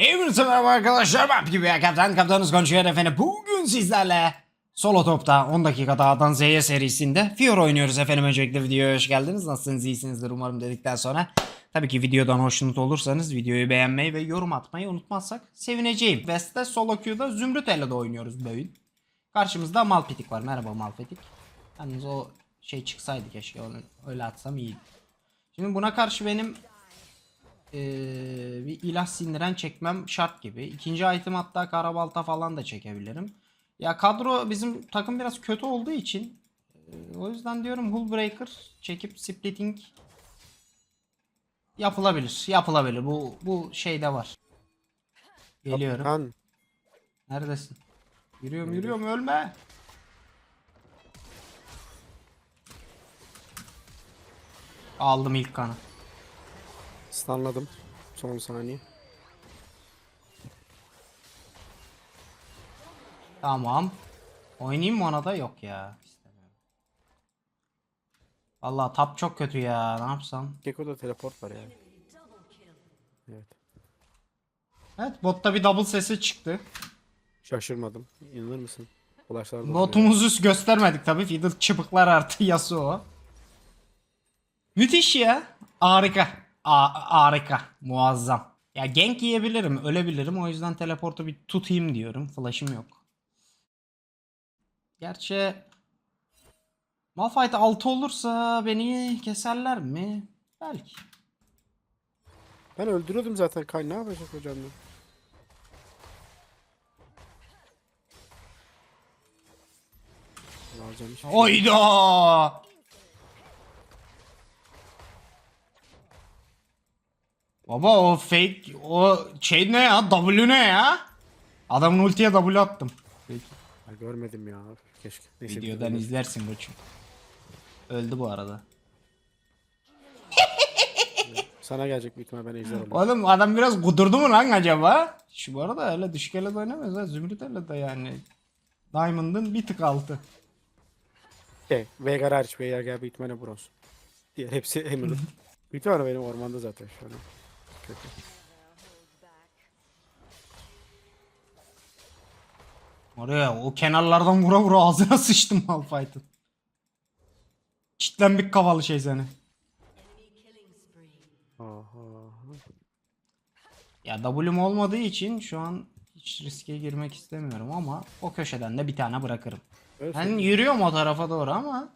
Hepinize merhaba arkadaşlar ben gibi ya kaptan kaptanınız konuşuyor efendim bugün sizlerle Solo Top'ta 10 dakika A'dan Z'ye serisinde Fiora oynuyoruz efendim öncelikle videoya hoş geldiniz nasılsınız iyisinizdir umarım dedikten sonra Tabii ki videodan hoşnut olursanız videoyu beğenmeyi ve yorum atmayı unutmazsak sevineceğim. West'te solo queue'da Zümrüt Ela'da oynuyoruz böyle. Karşımızda Malpetik var merhaba Malpetik. Yalnız o şey çıksaydı keşke onu öyle atsam iyiydi. Şimdi buna karşı benim ee, bir ilah sindiren çekmem şart gibi. İkinci item hatta karabalta falan da çekebilirim. Ya kadro bizim takım biraz kötü olduğu için ee, o yüzden diyorum Hullbreaker çekip splitting yapılabilir. Yapılabilir. Bu bu şeyde var. Geliyorum. Kan. Neredesin? Yürüyorum yürüyorum ölme. Aldım ilk kanı. Stunladım. Son saniye. Tamam. Oynayayım mı ona da yok ya. Valla tap çok kötü ya. Ne yapsam? Gekko'da teleport var yani. Evet. Evet botta bir double sesi çıktı. Şaşırmadım. İnanır mısın? Ulaşlar Botumuzu göstermedik tabi. Fiddle çıpıklar artı Yasuo. Müthiş ya. Harika. A- harika. Muazzam. Ya gank yiyebilirim. Ölebilirim. O yüzden teleportu bir tutayım diyorum. Flash'ım yok. Gerçi Malphite 6 olursa beni keserler mi? Belki. Ben öldürüyordum zaten. Kay ne yapacak hocam ya? Alacağım hiçbir şey. Oyda! Baba o fake o şey ne ya W ne ya? Adamın ultiye W attım. Peki. Ha, görmedim ya. Keşke. Neyse, Videodan videodan izlersin koçum. Öldü bu arada. Sana gelecek büyük ihtimal ben ejder. Oğlum adam biraz kudurdu mu lan acaba? Şu bu arada öyle düşük ele de ha. Zümrüt ele de yani. Diamond'ın bir tık altı. Şey, Veigar hariç Veigar gel büyük ihtimalle bronz. Diğer hepsi Emerald. büyük ihtimalle benim ormanda zaten şu an. Kötü. Oraya o kenarlardan vura vura ağzına sıçtım Malphite'ın. Çitlenbik kafalı şey seni. Ya W'm olmadığı için şu an hiç riske girmek istemiyorum ama o köşeden de bir tane bırakırım. Ben yürüyorum o tarafa doğru ama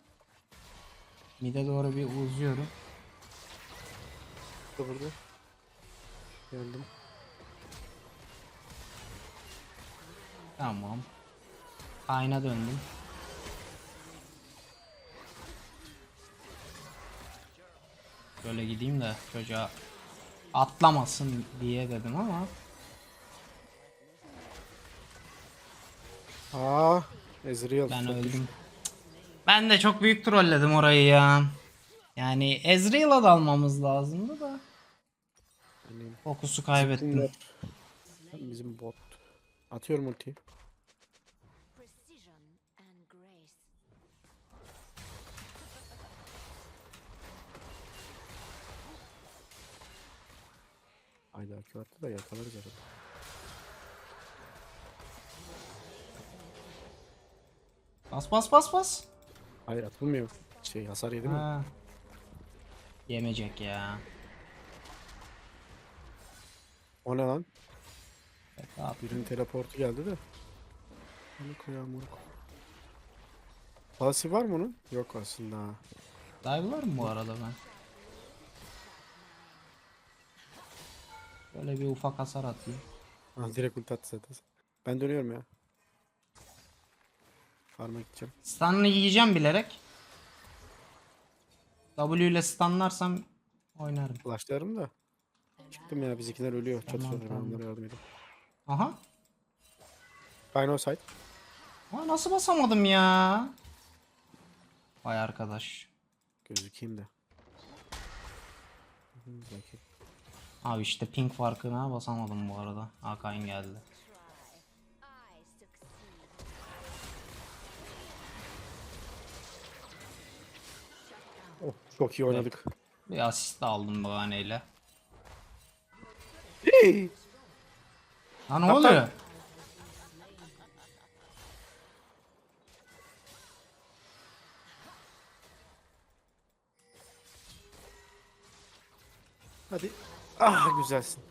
Mide doğru bir uzuyorum. burada. Geldim. Tamam. Ayna döndüm. Böyle gideyim de çocuğa atlamasın diye dedim ama Aa, Ezreal. ben öldüm. Ben de çok büyük trolledim orayı ya. Yani Ezreal'a da almamız lazımdı da. Yani Fokusu kaybettim. Bizim bot. Atıyorum ultiyi. Ayda akü attı da yakalarız arada. Bas bas bas bas. Hayır atılmıyor. Şey hasar yedi mi? Ha. Yemeyecek ya. O ne lan? Evet, ne yapayım? Birinin teleportu geldi de. Onu koyalım moruk. Pasi var mı onun? Yok aslında. Dive var mı bu arada ben? Böyle bir ufak hasar atayım. Ha, direkt ulti attı zaten. Ben dönüyorum ya. Farm'a gideceğim. Stun'ını yiyeceğim bilerek. W ile stunlarsam oynarım. Flashlarım da. Çıktım ya bizimkiler ölüyor. Tamam, Çatışıyorlar tamam. onlara yardım edeyim. Aha. Dino side. Aa, nasıl basamadım ya? Vay arkadaş. Gözükeyim de. Hı, Belki. Abi işte pink farkına basamadım bu arada. Hakan geldi. I succeed. Oh, çok iyi oynadık. Bir asist de aldım bahaneyle. Lan ne Kaptan. oluyor? Hadi. Ah güzelsin.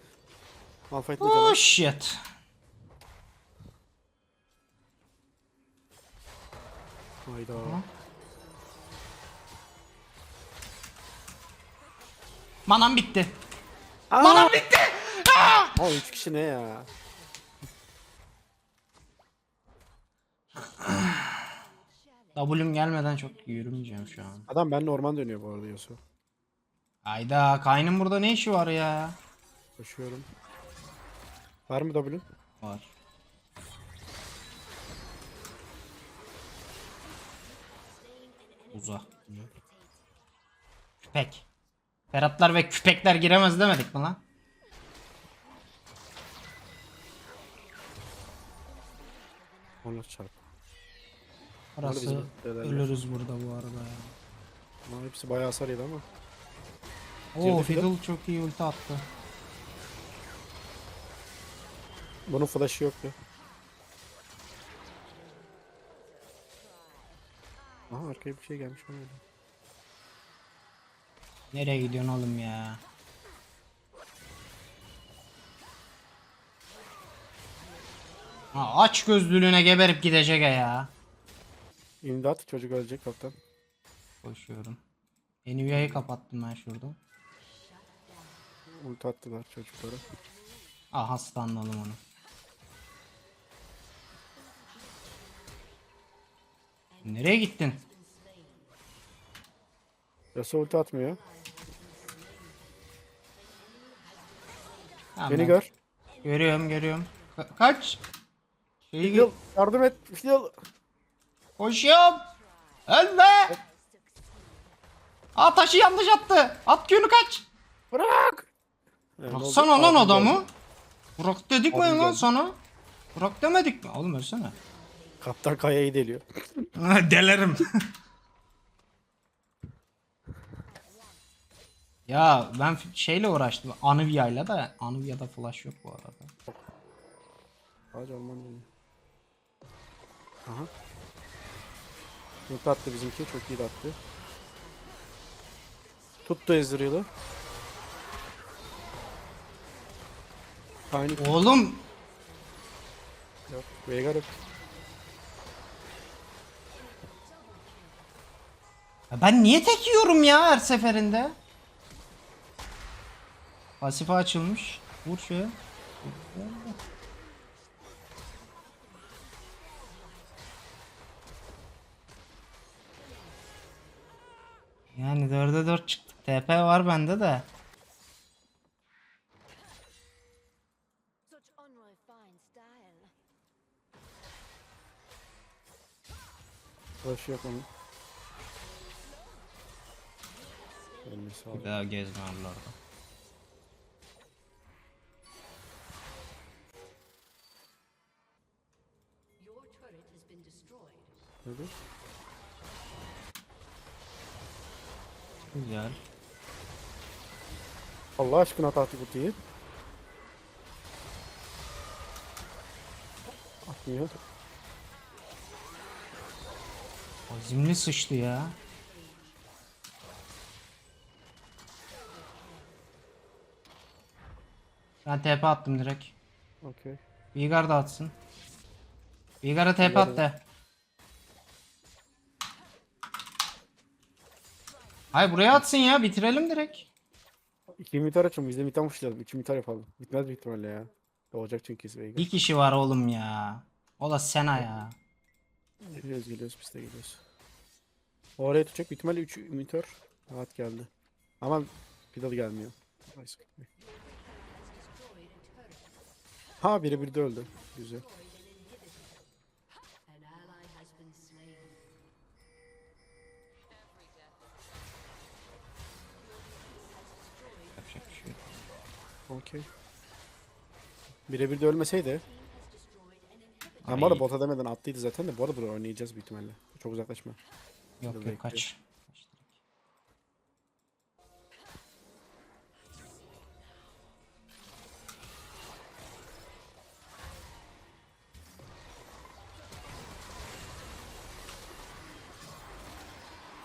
Malphite ne Oh shit. Hayda. Manam bitti. Aa! Manam bitti. Aa 3 kişi ne ya? W'm gelmeden çok yürümeyeceğim şu an. Adam benimle orman dönüyor bu arada Yasuo. Ayda Kayn'ın burada ne işi var ya? Koşuyorum. Var mı W? Var. Uza. Küpek. Ferhatlar ve küpekler giremez demedik mi lan? Onlar çarp. Orası bizim dedeler. ölürüz burada bu arada ya. Ama hepsi bayağı hasar yedi ama. Oo Girdi Fiddle çok iyi ulti attı. Bunun flash'ı yoktu. Aha arkaya bir şey gelmiş öyle. Nereye gidiyorsun oğlum ya? Ha, aç gözlülüğüne geberip gidecek ya. İmdat çocuk ölecek kaptan. Koşuyorum. Nvidia'yı kapattım ben şurada. Ulti attılar çocuklara. Aha stunladım onu. Nereye gittin? Yasuo ulti atmıyor. Tamam, Beni ben- gör. Görüyorum görüyorum. Ka- kaç. Şeyi Fidel yardım et. Fidel. Koşuyorum. Ölme. Aa taşı yanlış attı. At günü kaç. Bırak. Evet, oldu. Baksana lan adamı. geldi. Bırak dedik mi Aldım lan geldi. sana? Bırak demedik mi? Oğlum ölsene. Kaptan kayayı deliyor. Delerim. ya ben f- şeyle uğraştım. Anuvia'yla da Anuvia'da flash yok bu arada. Orman dönüyor. Aha. Ulti attı bizimki. Çok iyi de attı. Tuttu Ezreal'ı. Aynı Oğlum yok. Veigar yok. ya ben niye tek yiyorum ya her seferinde? Pasife açılmış. Vur şöyle. Yani 4'e 4 çıktık. TP var bende de. Flash yok onun. Bir daha gezme oralarda. Hadi. Güzel. Allah aşkına at artık ultiyi. Atmıyor. Azimli sıçtı ya. Ben TP attım direkt. Okey. Vigar da atsın. Vigar'a TP at Hayır buraya atsın ya bitirelim direkt. İki mitar açalım. Biz de mitar fışlayalım. İki mitar yapalım. Bitmez büyük ihtimalle ya. Olacak çünkü Veigar. Bir kişi var oğlum ya. O da Sena ya. Geliyoruz geliyoruz biz de geliyoruz. O oraya tutacak büyük ihtimalle 3 ünitör rahat geldi. Ama Fiddle gelmiyor. Ha biri bir de öldü. Güzel. Okey. Birebir de ölmeseydi. Ben bu arada bota demeden attıydı zaten de bu arada bunu oynayacağız büyük ihtimalle. Çok uzaklaşma. Yok yok Direkt. kaç.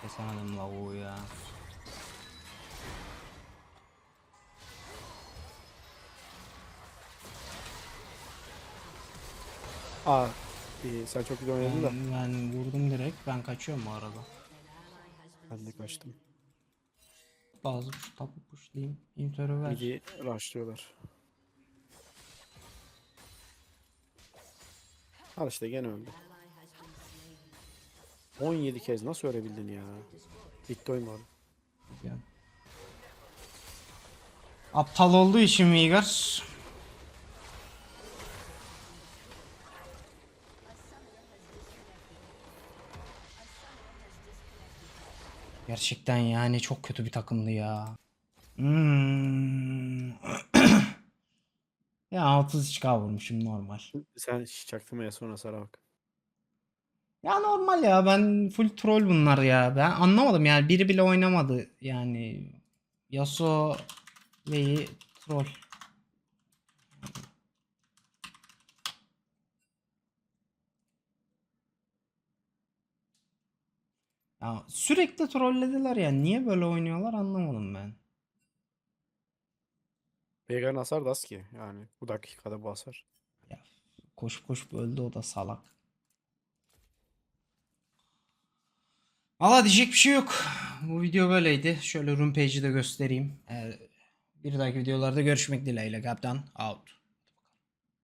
Kesemedim lavuğu ya. Aa iyi sen çok güzel oynadın da. Ben, ben vurdum direkt. Ben kaçıyorum bu arada. Ben de kaçtım. Bazı push, tapu push diyeyim. Intörü ver. Midi rushlıyorlar. Al işte gene öldü. 17 kez nasıl örebildin ya? Bitti oyun. Yani. Aptal olduğu için Vigar. Gerçekten yani çok kötü bir takımdı ya. Hmm. ya 33k vurmuşum normal. Sen çaktırmaya sonra Sara bak. Ya normal ya ben full troll bunlar ya. Ben anlamadım yani biri bile oynamadı yani. Yasuo ve troll. Ya sürekli trollediler ya. Niye böyle oynuyorlar anlamadım ben. Veigar'ın hasar da az ki yani bu dakikada bu hasar. Koşup koşup öldü o da salak. Valla diyecek bir şey yok. Bu video böyleydi. Şöyle room page'i de göstereyim. Eğer bir dahaki videolarda görüşmek dileğiyle. Kaptan out.